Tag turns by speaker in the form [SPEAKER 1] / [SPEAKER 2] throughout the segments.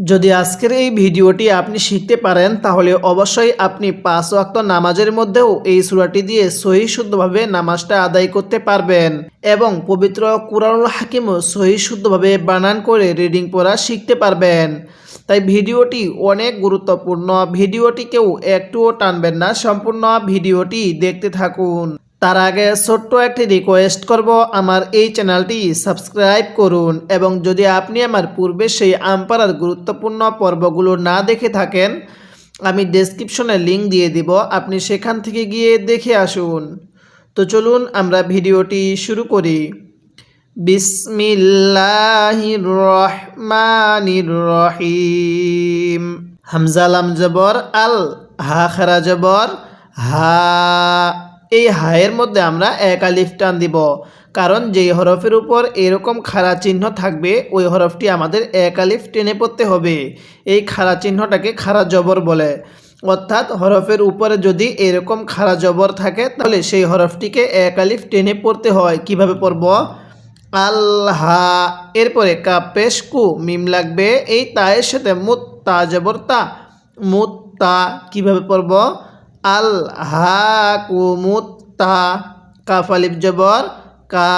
[SPEAKER 1] যদি আজকের এই ভিডিওটি আপনি শিখতে পারেন, তাহলে অবশ্যই আপনি পাঁচ ওয়াক্ত নামাজের মধ্যেও এই সূরাটি দিয়ে সহি শুদ্ধভাবে নামাজটা আদায় করতে পারবেন এবং পবিত্র কুরআনুল হাকিমও সহি শুদ্ধভাবে বানান করে রিডিং পড়া শিখতে পারবেন। তাই ভিডিওটি অনেক গুরুত্বপূর্ণ। ভিডিওটি কেউ একটুও টানবেন না। সম্পূর্ণ ভিডিওটি দেখতে থাকুন। তার আগে ছোট্ট একটি রিকোয়েস্ট করব, আমার এই চ্যানেলটি সাবস্ক্রাইব করুন এবং যদি আপনি আমার পূর্বে সেই আমপাড়ার গুরুত্বপূর্ণ পর্বগুলো না দেখে থাকেন, আমি ডেসক্রিপশনে লিংক দিয়ে দিব, আপনি সেখান থেকে গিয়ে দেখে আসুন। তো চলুন আমরা ভিডিওটি শুরু করি। বিসমিল্লাহির রহমানির রহিম হামজালাম জবর আল হা খারা জবর, হা এই হায়ের মধ্যে আমরা এক আলিফ টান দিব। কারণ যেই হরফের উপর এরকম খাড়া চিহ্ন থাকবে, ওই হরফটি আমাদের এক আলিফ টেনে পড়তে হবে। এই খাড়া চিহ্নটাকে খাড়া জবর বলে। অর্থাৎ হরফের উপরে যদি এরকম খাড়া জবর থাকে, তাহলে সেই হরফটিকে এক আলিফ টেনে পড়তে হয়। কীভাবে পড়ব? আল্লাহা। এরপরে কু মিম লাগবে। এই তায়ের সাথে মুত তা। জবর তা মুত তা কীভাবে পড়ব? আল হা কু মুত তা কাফ আলিফ জবর, কা,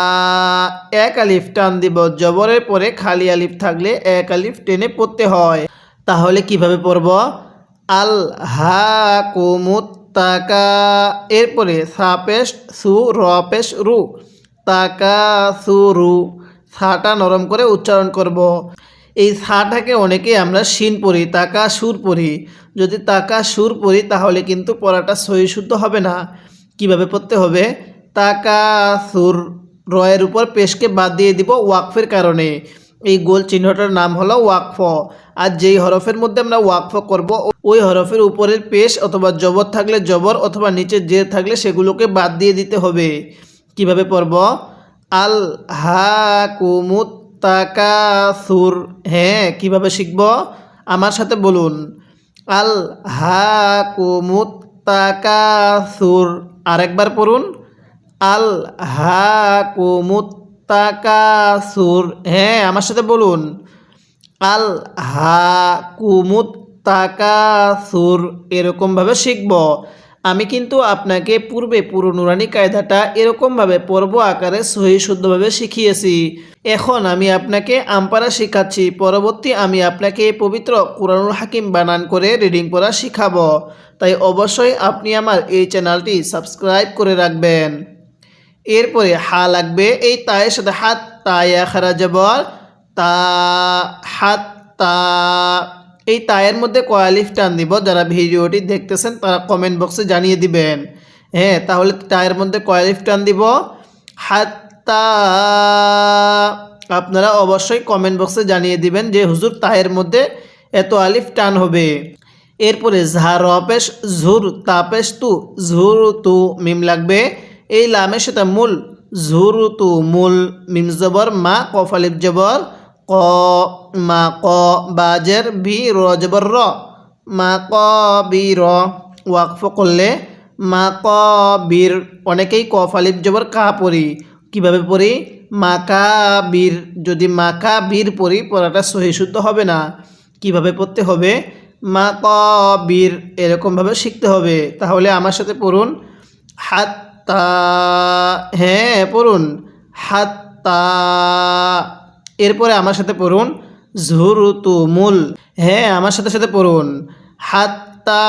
[SPEAKER 1] এক আলিফ টান দিব। জবরের পরে খালি আলিফ থাকলে এক আলিফ টেনে পড়তে হয়। তাহলে কীভাবে পড়ব? আল হা কু মুত তাকা এরপরে সাপেশ সু, রপেশ রু। তাকা সুরু সাটা নরম করে উচ্চারণ করব। এই সাটাকে অনেকে আমরা শিন পড়ি, তাকা সুর পড়ি। যদি তাকা সুর পড়ি, তাহলে কিন্তু পড়াটা সহি শুদ্ধ হবে না। কীভাবে পড়তে হবে? তাকা সুর রয়ের উপর পেশকে বাদ দিয়ে দিব ওয়াকফের কারণে। এই গোল চিহ্নটার নাম হলো ওয়াকফ। আর যেই হরফের মধ্যে আমরা ওয়াকফ করব, ওই হরফের উপরের পেশ অথবা জবর থাকলে জবর অথবা নিচে জের থাকলে সেগুলোকে বাদ দিয়ে দিতে হবে। কীভাবে পড়ব? আল হা কুমুত তাকাসুর হ্যাঁ কীভাবে শিখব? আমার সাথে বলুন। আল হা কুমুত তাকাসুর আরেকবার পড়ুন। আল হা কুমুত তাকাসুর হ্যাঁ আমার সাথে বলুন। আল হা কুমুত তাকাসুর এরকমভাবে শিখব। আমি কিন্তু আপনাকে পূর্বে পুরো নুরানি কায়দাটা এরকমভাবে পর্ব আকারে সহি শুদ্ধভাবে শিখিয়েছি। এখন আমি আপনাকে আমপারা শিখাচ্ছি, পরবর্তী আমি আপনাকে পবিত্র কোরআনুল হাকিম বানান করে রিডিং পড়া শিখাবো। তাই অবশ্যই আপনি আমার এই চ্যানেলটি সাবস্ক্রাইব করে রাখবেন। এরপরে হা লাগবে, এই তায়ের সাথে হাত তায়া খারা জবর তা, হাত তা। এই তায়ের মধ্যে কয়ালিফ টান দিব। যারা ভিডিওটি দেখতেছেন, তারা কমেন্ট বক্সে জানিয়ে দিবেন। হ্যাঁ তাহলে তায়ের মধ্যে কয়ালিফ টান দিব? হাত্তা আপনারা অবশ্যই কমেন্ট বক্সে জানিয়ে দিবেন যে, হুজুর, তায়ের মধ্যে এত আলিফ টান হবে। এরপরে, ঝার, অপেশ, ঝুর, তাপেশ, তু, ঝুর, তু, মিম লাগবে। এই লামের সাথে মূল, ঝুর, তু, মূল, মিম জবর, মা কফালিফ জবর। ক মা ক বাজের বি র জবর র মা ক বি র ওয়াকফ করলে মা ক বীর অনেকেই ক আলিফ জবর কা পড়ি কীভাবে পড়ি মাকা বীর যদি মাকা বীর পড়ি পড়াটা সহি শুদ্ধ হবে না। কীভাবে পড়তে হবে? মা ক বীর এরকমভাবে শিখতে হবে। তাহলে আমার সাথে পড়ুন। হাত্তা হ্যাঁ পড়ুন। হাত্তা এরপরে আমার সাথে পড়ুন। ঝুরুতু মূল হ্যাঁ আমার সাথে সাথে পড়ুন। হাত্তা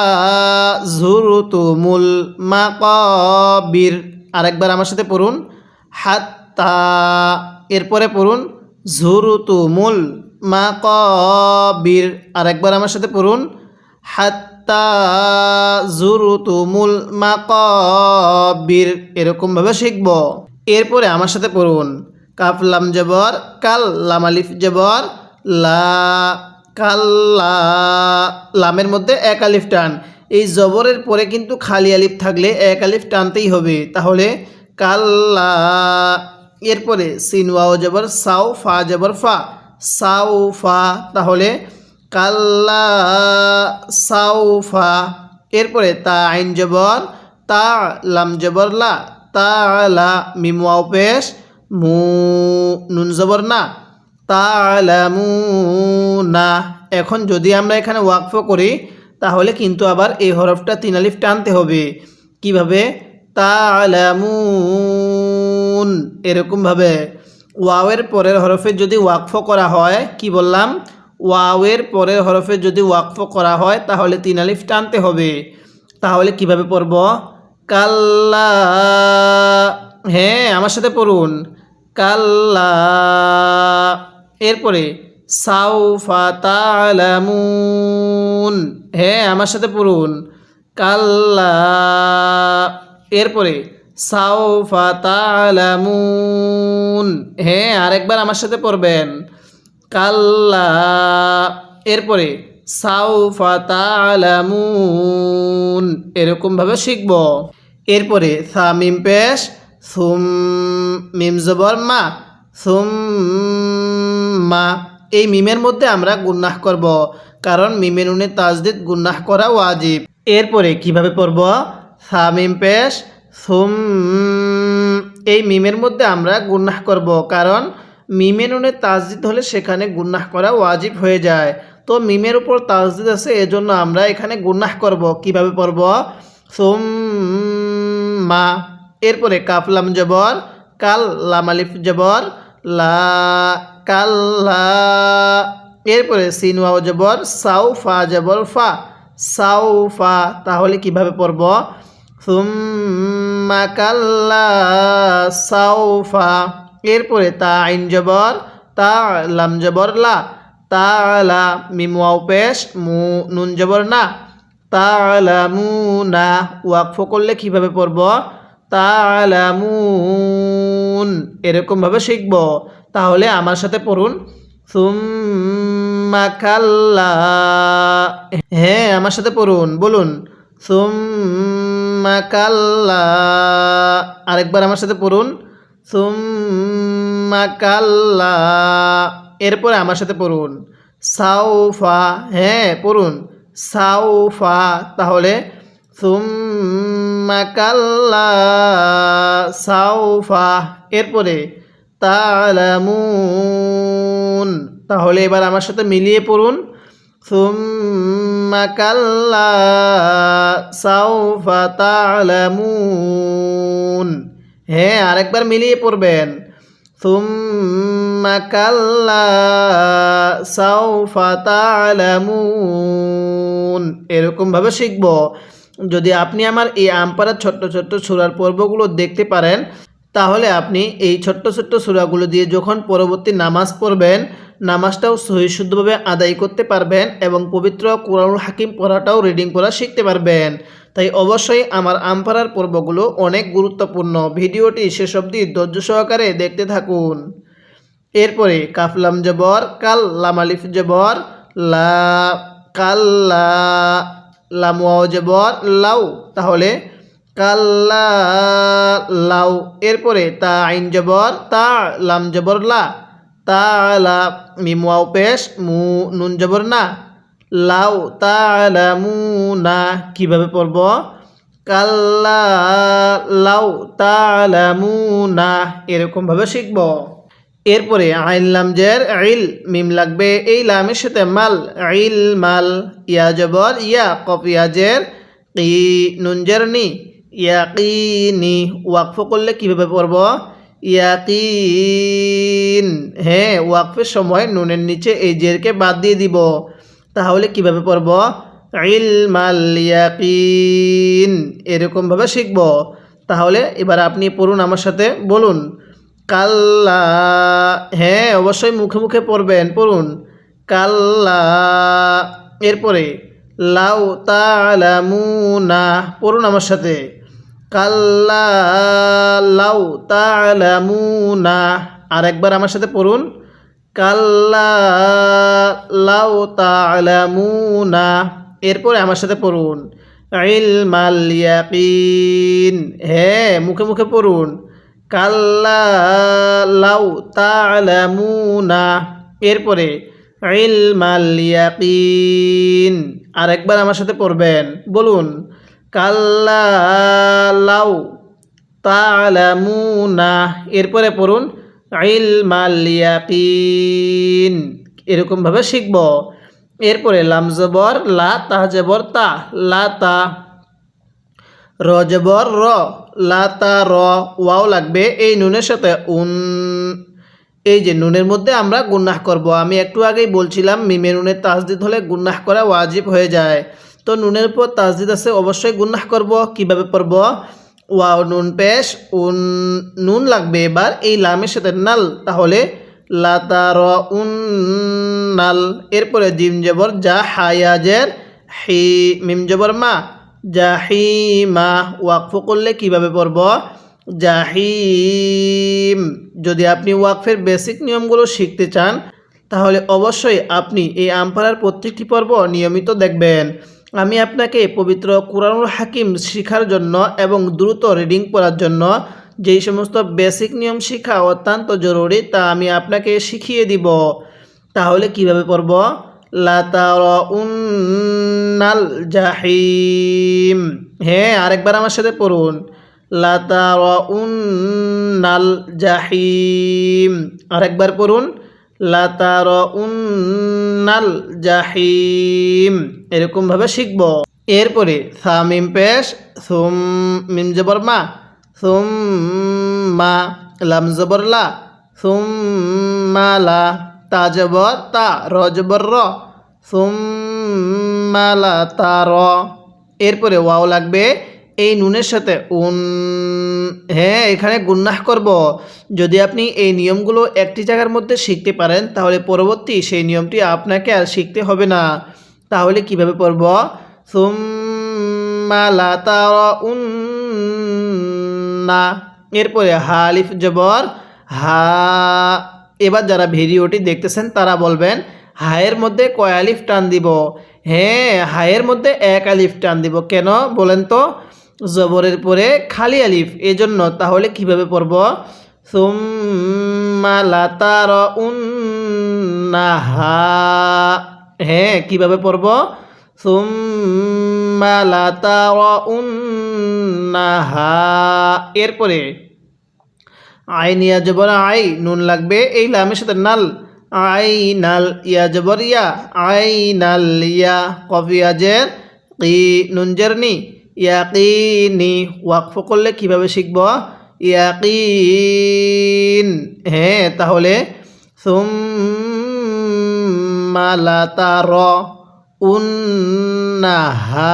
[SPEAKER 1] ঝুরুতু মূল মা কবির আরেকবার আমার সাথে পড়ুন। হাত্তা, এরপরে পড়ুন। ঝুরুতু মূল মা কবির আরেকবার আমার সাথে পড়ুন। হাত্তা জুরুতু মূল মা কবির এরকমভাবে শিখব। এরপরে আমার সাথে পড়ুন। কাফ লাম জবর, কাল লাম আলিফ জবর, লা কাল্লা লামের মধ্যে এক আলিফ টান। এই জবরের পরে কিন্তু খালি আলিফ থাকলে এক আলিফ টানতেই হবে। তাহলে কাল্লা এরপরে সিনওয়াও জবর সাউ ফা জবর, ফা। সাউ ফা, তাহলে কাল্লা সাউফা এরপরে তা আইন জবর, তা লাম জবর, লা, তা লা, মিম ওয়াও পেশ। মু নুন জবর না না। এখন যদি আমরা এখানে ওয়াকফ করি, তাহলে কিন্তু আবার এই হরফটা তিন আলিফ টানতে হবে। কীভাবে? তালামুন এরকমভাবে ওয়াওয়ের পরের হরফে যদি ওয়াকফ করা হয়, কি বললাম? ওয়াওয়ের পরের হরফে যদি ওয়াকফ করা হয়, তাহলে তিন আলিফ টানতে হবে। তাহলে কীভাবে পড়ব? কাল্লা হ্যাঁ আমার সাথে পড়ুন। কাল্লা। এরপরে, সাউফা তালামুন। হ্যাঁ আমার সাথে পড়ুন। কাল্লা। এরপরে, সাউফা তালামুন। হ্যাঁ আরেকবার আমার সাথে পড়বেন। কাল্লা। এরপরে, সাউফা তালামুন। এরকমভাবে শিখব। এরপরে, সামিম পেশ সুম মিম জবর মা, সুম মা। এই মিমের মধ্যে আমরা গুন্নাহ করব, কারণ মিমের উনে তাজদিদ গুন্নাহ করা ওয়াজিব। এরপরে কীভাবে পড়ব? সা মিম পেশ, সুম এই মিমের মধ্যে আমরা গুন্নাহ করব, কারণ মিমের উনে তাজদিদ হলে সেখানে গুন্নাহ করা ওয়াজিব হয়ে যায়। তো মিমের উপর তাজদিদ আছে, এজন্য আমরা এখানে গুন্নাহ করব। কীভাবে পড়ব? সুম মা। এরপরে কাফলাম জবর, কাল লাম আলিফ জবর, লা কাল্লা এরপরে সিন ওয়াও জবর, সাউ ফা জবর ফা। সাউ ফা, তাহলে কীভাবে পড়ব? সুম্মা কাল্লা সাউফা এরপরে তা আইন জবর, তা লাম জবর লা। তা লা, মিম পেশ, মু, নুন জবর না। তালামুনা ওয়াকফ করলে কীভাবে পড়ব? তালামুন এরকমভাবে শিখব। তাহলে আমার সাথে পড়ুন। সুম্মা কাল্লা। হ্যাঁ আমার সাথে পড়ুন, বলুন। সুম্মা কাল্লা। আরেকবার আমার সাথে পড়ুন। সুম্মা কাল্লা। এরপরে আমার সাথে পড়ুন। সাউফা। হ্যাঁ পড়ুন। সাউফা। তাহলে সুম্মা কাল্লা সাউফা। এরপরে, তালামুন। তাহলে এবার আমার সাথে মিলিয়ে পড়ুন। সুম্মা কাল্লা সাউফা তালামুন। হ্যাঁ আরেকবার মিলিয়ে পড়বেন। সুম্মা কাল্লা সাউফা তালামুন। এরকমভাবে শিখব। যদি আপনি আমার এই আমপাড়ার ছোট্ট ছোট্ট সুরার পর্বগুলো দেখতে পারেন, তাহলে আপনি এই ছোট্ট ছোট্ট সুরাগুলো দিয়ে যখন পরবর্তী নামাজ পড়বেন, নামাজটাও সহিশুদ্ধভাবে আদায় করতে পারবেন এবং পবিত্র কোরআনুল হাকিম পড়াটাও রিডিং করা শিখতে পারবেন। তাই অবশ্যই আমার আমপাড়ার পর্বগুলো অনেক গুরুত্বপূর্ণ। ভিডিওটি শেষ অবধি ধৈর্য সহকারে দেখতে থাকুন। এরপরে কাফলাম জবর কাল লাম আলিফ জবর, লা, কাল্লা লাম ওয়াও জবর লাউ। তাহলে কাল্লা, লাউ। এরপরে তা আইন জবর তা, লাম জবর লা। তা, লা, মিম ওয়াও পেশ, মু, নুন জবর না। লাউ, তা মু, না। কীভাবে পড়ব? কাল্লা, লাউ, তা মু, না। এরকমভাবে শিখব। এরপরে আইন লামজের আইল, মিম লাগবে এই লামের সাথে মাল, আইল মাল, ইয়া জবর, ইয়া কপ ইয়াজের কি নুনজের নি ইয়াকিনি ওয়াকফ করলে কীভাবে পড়ব? ইয়াকিন হ্যাঁ ওয়াকফের সময় নুনের নিচে এই জেরকে বাদ দিয়ে দিব। তাহলে কীভাবে পড়ব? ইলমাল ইয়াকিন এরকমভাবে শিখব। তাহলে এবার আপনি পড়ুন আমার সাথে, বলুন কাল্লা। হ্যাঁ অবশ্যই মুখে মুখে পড়বেন, পড়ুন। কাল্লা। এরপরে, লাউ তালামুনা পড়ুন আমার সাথে। কাল্লা, লাউ তালামুনা আর একবার আমার সাথে পড়ুন। কাল্লা, লাউ তালামুনা এরপরে আমার সাথে পড়ুন। ইলমাল ইয়াকিন। হ্যাঁ মুখে মুখে পড়ুন। কাল্লা লাউ তালামুনা এরপরে, ইলমাল ইয়াকিন। আরেকবার আমার সাথে পড়বেন। বলুন, কাল্লা লাউ তালামুনা এরপরে পড়ুন, ইলমাল ইয়াকিন। এরকমভাবে শিখব। এরপরে, লাম জবর, লা তা জবর তা, লা তা, র জবর, র। লা, তা, র, ওয়াও লাগবে। এই নুনের সাথে উন, এই যে নুনের মধ্যে আমরা গুন্নাহ করব। আমি একটু আগেই বলছিলাম, মিমে নুনের তাজদিদ হলে গুন্নাহ করা ওয়াজিব হয়ে যায়। তো নুনের পর তাজদিদ আছে, অবশ্যই গুন্নাহ করব। কীভাবে পড়ব ওয়াও, নুন পেশ, উন, নুন লাগবে। এবার এই লামের সাথে নাল, তাহলে লাতা র, উন, নাল। এরপরে জিম জবর, যা, হায়াজের, হি, মিম জবর, মা। জাহিমা। ওয়াকফ করলে কীভাবে পড়ব? জাহিম। যদি আপনি ওয়াকফের বেসিক নিয়মগুলো শিখতে চান, তাহলে অবশ্যই আপনি এই আমপাড়ার প্রত্যেকটি পর্ব নিয়মিত দেখবেন। আমি আপনাকে পবিত্র কুরআনুল হাকিম শেখার জন্য এবং দ্রুত রিডিং পড়ার জন্য যেই সমস্ত বেসিক নিয়ম শেখা অত্যন্ত জরুরি তা আমি আপনাকে শিখিয়ে দিব। তাহলে কীভাবে পড়ব? লাতারউন্নাল জাহিম। হ্যাঁ আরেকবার আমার সাথে পড়ুন। লাতারউন্নাল জাহিম। আরেকবার পড়ুন। লাতারউন্নাল জাহিম। এরকমভাবে শিখব। এরপরে সামিম পেশ, সুম, মিম জবর মা, সুম, মা, লাম জবর লা, সুম, মা, লা। তা তা র জবর র। সুম মা তা র। এরপরে ওয়াও লাগবে, এই নুনের সাথে উন হ্যাঁ এখানে গুন্নাহ করব। যদি আপনি এই নিয়মগুলো একটি জায়গার মধ্যে শিখতে পারেন, তাহলে পরবর্তী সেই নিয়মটি আপনাকে আর শিখতে হবে না। তাহলে কীভাবে পড়ব? সুম্মা লা তারাউন্না এরপরে হালিফ জবর, হা এবার যারা ভিডিওটি দেখতেছেন তারা বলবেন, হায়ের মধ্যে কয় আলিফ টান দিব? হ্যাঁ হায়ের মধ্যে এক আলিফ টান দিব। কেন বলেন তো? জবরের পরে খালি আলিফ। এজন্য তাহলে কীভাবে পড়ব? সুম্মা লাতার উন্নাহা হ্যাঁ কীভাবে পড়ব? সুম্মা লাতার উন্নাহা এরপরে আইন নিয়া জবর আই, নুন লাগবে এই লামের সাথে নাল। আই নাল ইয়া জবর ইয়া, আই নাল ইয়া কফিয়াজের কি নুন জেরনি। ইয়াকিনি, ওয়াকফ করলে কীভাবে শিখব? ইয়াকিন হ্যাঁ তাহলে সুম্মালাতার উন্নাহা।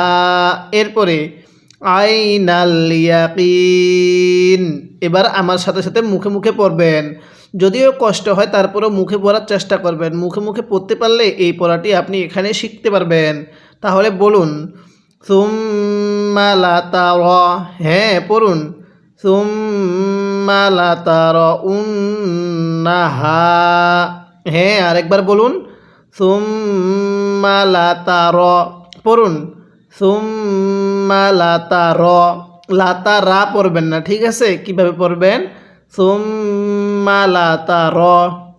[SPEAKER 1] এরপরে আইনাল ইয়াকিন। এবার আমার সাথে সাথে মুখে মুখে পড়বেন। যদিও কষ্ট হয়, তারপরেও মুখে পড়ার চেষ্টা করবেন। মুখে মুখে পড়তে পারলে এই পড়াটি আপনি এখানে শিখতে পারবেন। তাহলে বলুন সুম্মালাতার হ্যাঁ পড়ুন সুম্মালাতার উন্নাহা হ্যাঁ আরেকবার বলুন সুম্মালাতার পড়ুন। সুম্মালাতার লাতা র লাতা রা পড়বেন না, ঠিক আছে? কীভাবে পড়বেন? সুম্মা লাতা র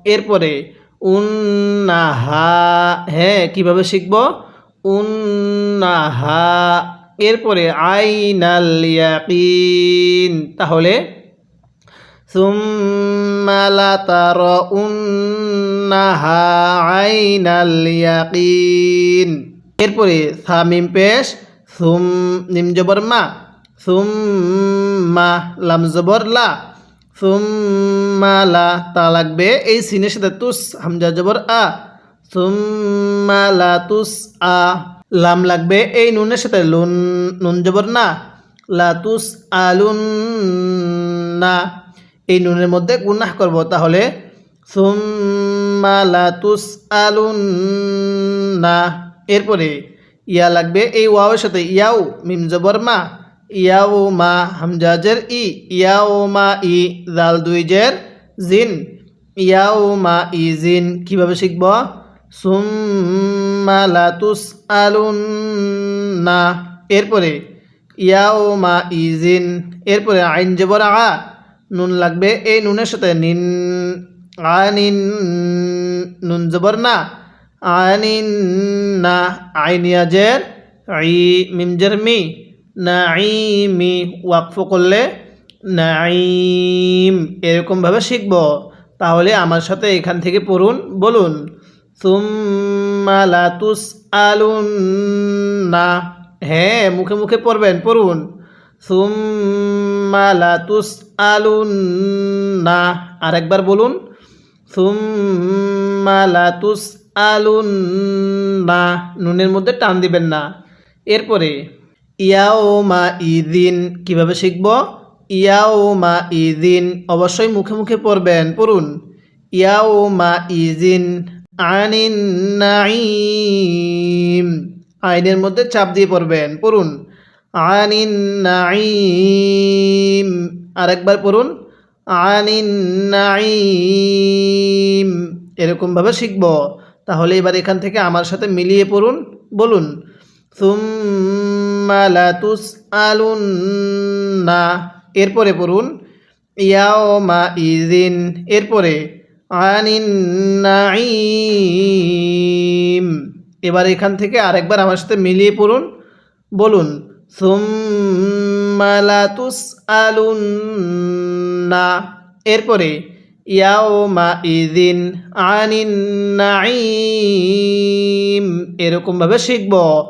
[SPEAKER 1] এরপরে, উন্নাহা হ্যাঁ কীভাবে শিখব? উন্নাহা। এরপরে, আইনাল ইয়াকিন। তাহলে সুম্মালাতার উন্নাহা, আইনাল ইয়াকিন। এরপরে সামিম পেশ, সুম নিম জবর মা, সুম মা লাম জবর লা সুম্মা লা তা লাগবে। এই সিনের সাথে তুস, হামজা জবর আ সুম্মা লা তুস আ, লাম লাগবে। এই নুনের সাথে লুন, নুন জবর না, লা তুস আলুন না। এই নুনের মধ্যে গুনাহ করব তাহলে সুম্মা লা তুস আলুন না। এরপরে, ইয়া লাগবে, এই ওয়াওয়ের সাথে ইয়াও, মিম জবর মা, ইয়াও মা হামজাজের ই, ইয়াও মা ই জাল দুই জের জিন, ইয়াও মা ই জিন, কীভাবে শিখব? সুম্মা লাতুস আলুন না এরপরে, ইয়াও মা ই জিন, এরপরে আইন জবর আ, নুন লাগবে, এই নুনের সাথে নিন আনিন নুন জবর না। আনিন না আইনিয়াজের আই মিমজের মি নাইমি ওয়াকফ করলে নাইম এরকমভাবে শিখব। তাহলে আমার সাথে এখান থেকে পড়ুন, বলুন। সুম্মা লাতুস আলুন্না হ্যাঁ মুখে মুখে পড়বেন, পড়ুন। সুম্মা লাতুস আলুন্না আরেকবার বলুন। সুম্মা লাতুস আলুন্না নুনের মধ্যে টান দিবেন না। এরপরে ইয়াও মা ইদিন কীভাবে শিখব? ইয়াও মা ইদিন অবশ্যই মুখে মুখে পড়বেন, পড়ুন। ইয়াও মা ইদিন আনিন নাঈম, আইনের মধ্যে চাপ দিয়ে পড়বেন, পড়ুন। আনিন নাঈম, আরেকবার পড়ুন। আনিন নাঈম, এরকমভাবে শিখব। তাহলে এবার এখান থেকে আমার সাথে মিলিয়ে পড়ুন, বলুন, সুম্মা লাতুসআলুন্না এরপরে পড়ুন, ইয়াওমা ইদিন এরপরে, আনিন নাঈম। এবার এখান থেকে আরেকবার আমার সাথে মিলিয়ে পড়ুন, বলুন, সুম্মা লাতুসআলুন্না এরপরে ইয়াওমা ইদিন আনিন নাঈম। এরকমভাবে শিখব।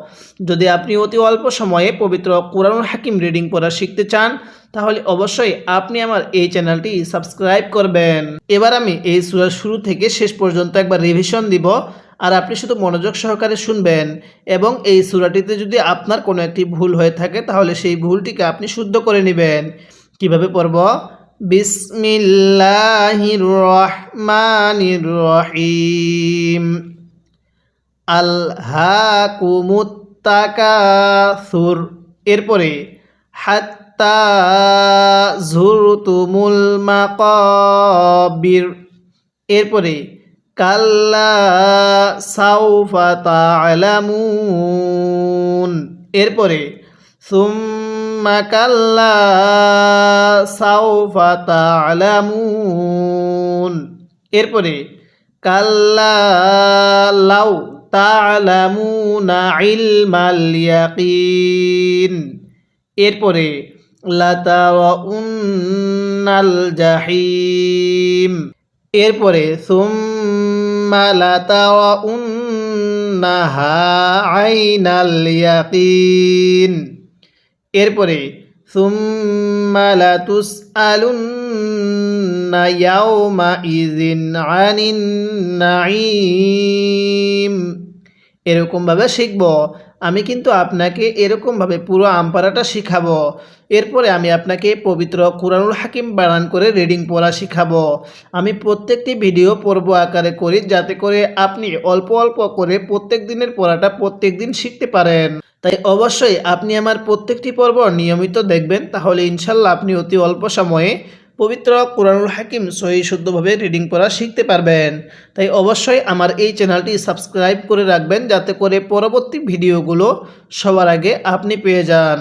[SPEAKER 1] যদি আপনি অতি অল্প সময়ে পবিত্র কোরআনুল হাকিম রিডিং পড়া শিখতে চান, তাহলে অবশ্যই আপনি আমার এই চ্যানেলটি সাবস্ক্রাইব করবেন। এবার আমি এই সুরার শুরু থেকে শেষ পর্যন্ত একবার রিভিশন দিব, আর আপনি শুধু মনোযোগ সহকারে শুনবেন। এবং এই সুরাটিতে যদি আপনার কোনো একটি ভুল হয়ে থাকে, তাহলে সেই ভুলটিকে আপনি শুদ্ধ করে নেবেন। কীভাবে পড়ব? বিসমিল্লাহির রহমানির রহিম। আল্লাকুমুত তাকাসুর এরপরে, হাত্তা ঝুরতুমুল মাকাবির। এরপরে, কাল্লা সাউফা তা'লামুন এরপরে, সুম্মা কাল্লা সাউফা তা'লামুন। এরপরে, কাল্লা লাউ তা'লামুনা ইলমাল ইয়াকিন। এরপরে লাতাউন্নাল জাহিম। এরপরে, সুম্মা লাতাউন্নাহা আইনাল ইয়াকিন। এরপরে এরকমভাবে শিখব, আমি কিন্তু আপনাকে এরকমভাবে পুরো আমপারাটা শিখাবো। এরপরে আমি আপনাকে পবিত্র কোরআনুল হাকিম বানান করে রিডিং পড়া শিখাবো। আমি প্রত্যেকটি ভিডিও পর্ব আকারে করি যাতে করে আপনি অল্প অল্প করে প্রত্যেক দিনের পড়াটা প্রত্যেক দিন শিখতে পারেন। তাই অবশ্যই আপনি আমার প্রত্যেকটি পর্ব নিয়মিত দেখবেন, তাহলে ইনশাল্লাহ আপনি অতি অল্প সময়ে পবিত্র কোরআনুল হাকিম সহি শুদ্ধভাবে রিডিং করা শিখতে পারবেন। তাই অবশ্যই আমার এই চ্যানেলটি সাবস্ক্রাইব করে রাখবেন, যাতে করে পরবর্তী ভিডিওগুলো সবার আগে আপনি পেয়ে যান।